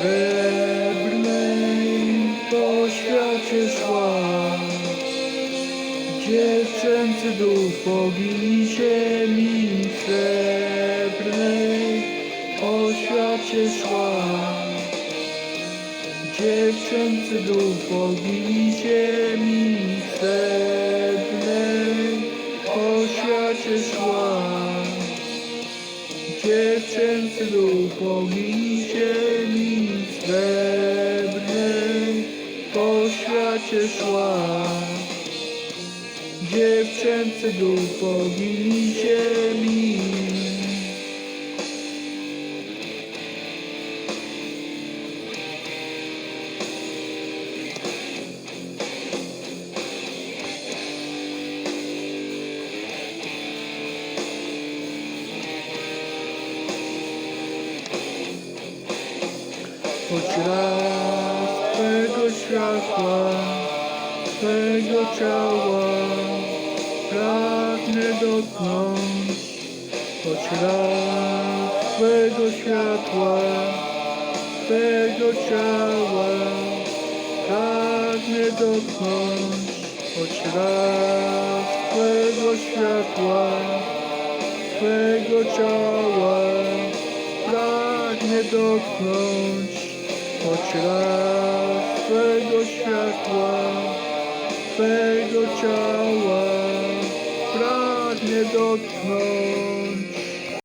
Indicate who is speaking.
Speaker 1: srebrnej po świecie szła. Dziewczęcy duch bogini ziemi srebrnej po świecie szła. Dziewczęcy duch bogini ziemi srebrnej Duch bogini ziemi srebrnej po świecie szła. Dziewczęcy duch bogini ziemi. Choć raz Twego światła, Twego ciała pragnę dotknąć. Choć raz Twego światła, Twego ciała pragnę dotknąć. Choć raz Twego światła, Twego ciała pragnę dotknąć. Raz Twego światła, Twego ciała pragnę dotknąć.